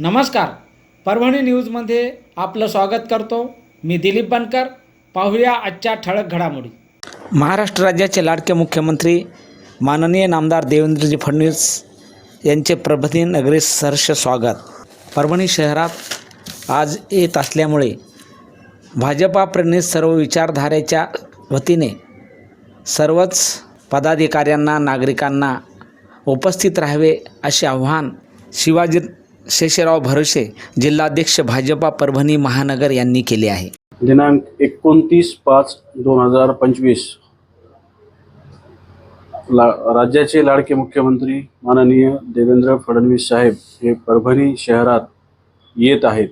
नमस्कार. परभणी न्यूजमध्ये आपलं स्वागत करतो. मी दिलीप बनकर. पाहूया आजच्या ठळक घडामोडी. महाराष्ट्र राज्याचे लाडके मुख्यमंत्री माननीय नामदार देवेंद्रजी फडणवीस यांचे प्रभती नगरी सहर्ष स्वागत. परभणी शहरात आज येत असल्यामुळे भाजपा सर्व विचारधारेच्या वतीने सर्वच पदाधिकाऱ्यांना नागरिकांना उपस्थित राहावे असे आव्हान शिवाजी शेषराव भरोसे जिल्हाध्यक्ष भाजपा परभणी महानगर यांनी केले आहे. दिनांक एकोणतीस पाच दोन हजार पंचवीस. ला राज्याचे लाडके मुख्यमंत्री माननीय देवेंद्र फडणवीस साहेब हे परभणी शहरात येत आहेत.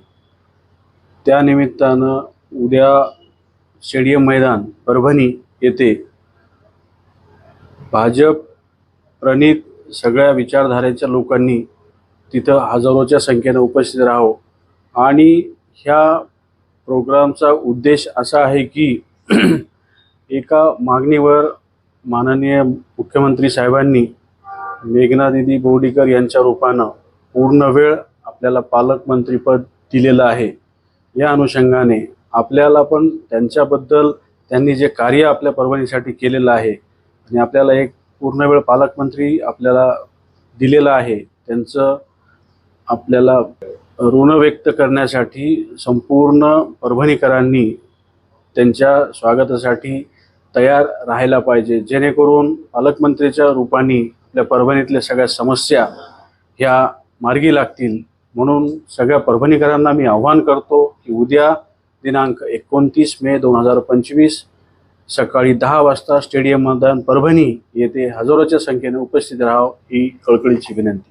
त्यानिमित्तानं उद्या स्टेडियम मैदान परभणी येथे भाजप प्रणित सगळ्या विचारधारेच्या लोकांनी तिथं हजारोच्या संख्येनं उपस्थित राहो. आणि ह्या प्रोग्रामचा उद्देश असा आहे की एका मागणीवर माननीय मुख्यमंत्री साहेबांनी मेघनादिदी बोर्डीकर यांच्या रूपानं पूर्ण वेळ आपल्याला पालकमंत्रीपद दिलेलं आहे. या अनुषंगाने आपल्याला पण त्यांच्याबद्दल त्यांनी जे कार्य आपल्या परभणीसाठी केलेलं आहे आणि आपल्याला एक पूर्ण वेळ पालकमंत्री आपल्याला दिलेलं आहे त्यांचं आपल्याला ऋण व्यक्त करण्यासाठी संपूर्ण परभणीकरांनी त्यांच्या स्वागतासाठी तयार राहायला पाहिजे जेणेकरून पालकमंत्रीच्या रूपाने आपल्या परभणीतल्या सगळ्या समस्या ह्या मार्गी लागतील. म्हणून सगळ्या परभणीकरांना मी आव्हान करतो की उद्या दिनांक एकोणतीस मे दोन हजार पंचवीस सकाळी दहा वाजता स्टेडियम मैदान परभणी येथे हजारोच्या संख्येने उपस्थित राहावं ही कळकळीची विनंती.